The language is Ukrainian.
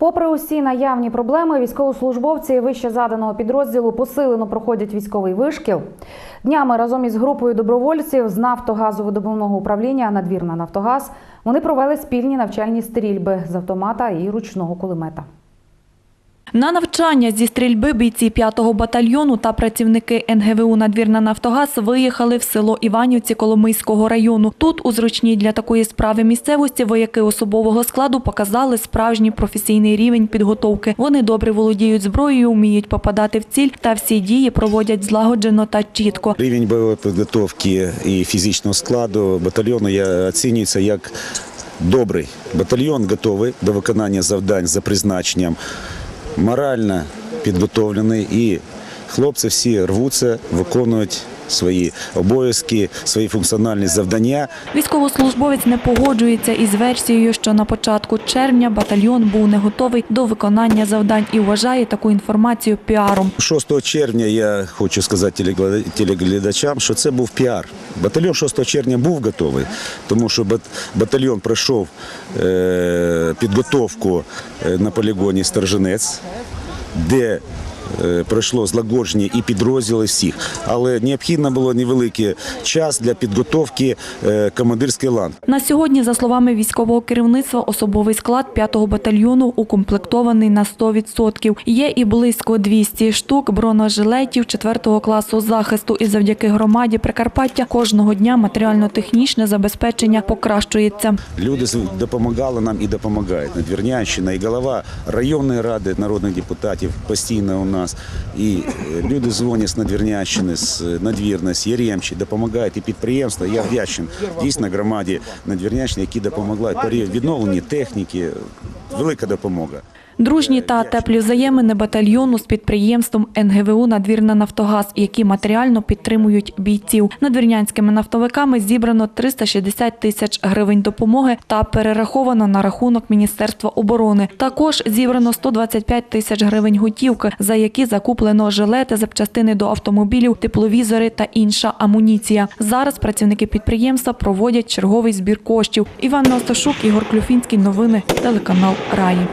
Попри усі наявні проблеми, військовослужбовці вище заданого підрозділу посилено проходять військовий вишкіл. Днями разом із групою добровольців з нафтогазовидобувного управління Надвірна Нафтогаз вони провели спільні навчальні стрільби з автомата і ручного кулемета. На навчання зі стрільби бійці 5-го батальйону та працівники НГВУ «Надвірна Нафтогаз» виїхали в село Іванівці Коломийського району. Тут, у зручній для такої справи місцевості, вояки особового складу показали справжній професійний рівень підготовки. Вони добре володіють зброєю, вміють попадати в ціль та всі дії проводять злагоджено та чітко. Рівень бойової підготовки і фізичного складу батальйону оцінюється як добрий. Батальйон готовий до виконання завдань за призначенням, морально підготовлений і хлопці всі рвуться, виконують свої обов'язки, свої функціональні завдання. Військовослужбовець не погоджується із версією, що на початку червня батальйон був не готовий до виконання завдань і вважає таку інформацію піаром. 6 червня я хочу сказати телеглядачам, що це був піар. Батальйон 6 червня був готовий, тому що бат- батальйон пройшов е, підготовку е, на полігоні Сторженець, де пройшло злагодження і підрозділи всіх. Але необхідно було невеликий час для підготовки е, командирської ланки. На сьогодні, за словами військового керівництва, особовий склад 5-го батальйону укомплектований на 100%. Є і близько 200 штук бронежилетів 4-го класу захисту. І завдяки громаді Прикарпаття кожного дня матеріально-технічне забезпечення покращується. Люди допомагали нам і допомагають. Надвірнянщина і голова районної ради народних депутатів постійно у нас. І е, люди дзвонять з Надвірнящини, з Надвірна, з Яремчі, допомагають і підприємства. Я вдячний дійсно громаді Надвірнящини, які допомогли при відновленні техніки. Велика допомога. Дружні та теплі взаємини батальйону з підприємством НГВУ «Надвірна Нафтогаз», які матеріально підтримують бійців. Надвірнянськими нафтовиками зібрано 360 тисяч гривень допомоги та перераховано на рахунок Міністерства оборони. Також зібрано 125 тисяч гривень готівки, за які закуплено жилети, запчастини до автомобілів, тепловізори та інша амуніція. Зараз працівники підприємства проводять черговий збір коштів. Іван Осташук, Ігор Клюфінський. Новини телеканал Раї.